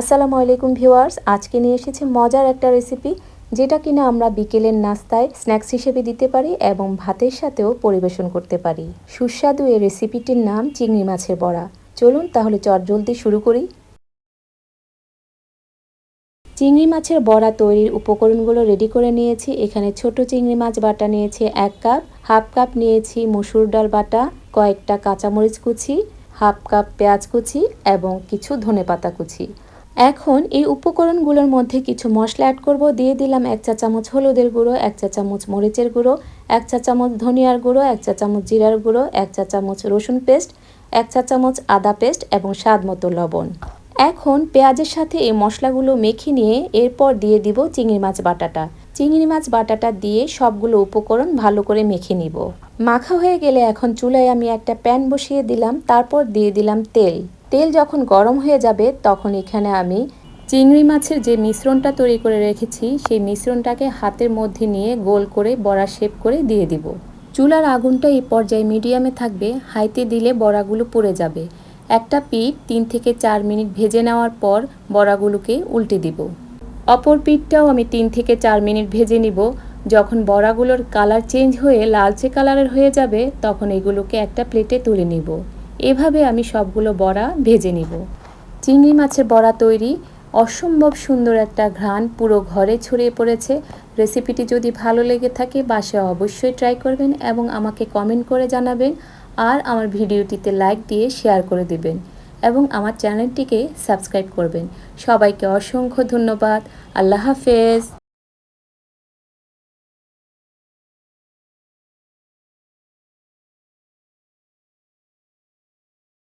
আসসালামু আলাইকুম ভিউয়ার্স, আজকে নিয়ে এসেছি মজার একটা রেসিপি যেটা কিনা আমরা বিকেলের নাস্তায় স্ন্যাক্স হিসেবে দিতে পারি এবং ভাতের সাথেও পরিবেশন করতে পারি। সুস্বাদু এই রেসিপিটির নাম চিংড়ি মাছের বড়া। চলুন তাহলে চট জলদি শুরু করি। চিংড়ি মাছের বড়া তৈরির উপকরণগুলো রেডি করে নিয়েছি। এখানে ছোট চিংড়ি মাছ বাটা নিয়েছি এক কাপ, হাফ কাপ নিয়েছি মসুর ডাল বাটা, কয়েকটা কাঁচামরিচ কুচি, হাফ কাপ পেঁয়াজ কুচি এবং কিছু ধনেপাতা কুচি। এখন এই উপকরণগুলোর মধ্যে কিছু মশলা অ্যাড করব। দিয়ে দিলাম এক চা চামচ হলুদের গুঁড়ো, এক চা চামচ মরিচের গুঁড়ো, এক চা চামচ ধনিয়ার গুঁড়ো, এক চা চামচ জিরার গুঁড়ো, এক চা চামচ রসুন পেস্ট, এক চা চামচ আদা পেস্ট এবং স্বাদ মতো লবণ। এখন পেঁয়াজের সাথে এই মশলাগুলো মেখে নিয়ে এরপর দিয়ে দিব চিংড়ি মাছ বাটাটা। চিংড়ি মাছ বাটাটা দিয়ে সবগুলো উপকরণ ভালো করে মেখে নিব। মাখা হয়ে গেলে এখন চুলায় আমি একটা প্যান বসিয়ে দিলাম, তারপর দিয়ে দিলাম তেল। তেল যখন গরম হয়ে যাবে, তখন এখানে আমি চিংড়ি মাছের যে মিশ্রণটা তৈরি করে রেখেছি, সেই মিশ্রণটাকে হাতের মধ্যে নিয়ে গোল করে বড়া শেপ করে দিয়ে দিব। চুলার আগুনটা এই পর্যায়ে মিডিয়ামে থাকবে, হাইতে দিলে বড়াগুলো পড়ে যাবে। একটা পিঠ তিন থেকে চার মিনিট ভেজে নেওয়ার পর বড়াগুলোকে উল্টে দিব। অপর পিঠটাও আমি তিন থেকে চার মিনিট ভেজে নিব। যখন বড়াগুলোর কালার চেঞ্জ হয়ে লালচে কালারের হয়ে যাবে, তখন এগুলোকে একটা প্লেটে তুলে নিব। এভাবে আমি সবগুলো বড়া ভেজে নিব। চিংড়ি মাছের বড়া তৈরি, অসম্ভব সুন্দর একটা ঘ্রাণ পুরো ঘরে ছড়িয়ে পড়েছে। রেসিপিটি যদি ভালো লেগে থাকে, বাসায় অবশ্যই ট্রাই করবেন এবং আমাকে কমেন্ট করে জানাবেন আর আমার ভিডিওটিতে লাইক দিয়ে শেয়ার করে দেবেন এবং আমার চ্যানেলটিকে সাবস্ক্রাইব করবেন। সবাইকে অসংখ্য ধন্যবাদ। আল্লাহ হাফেজ।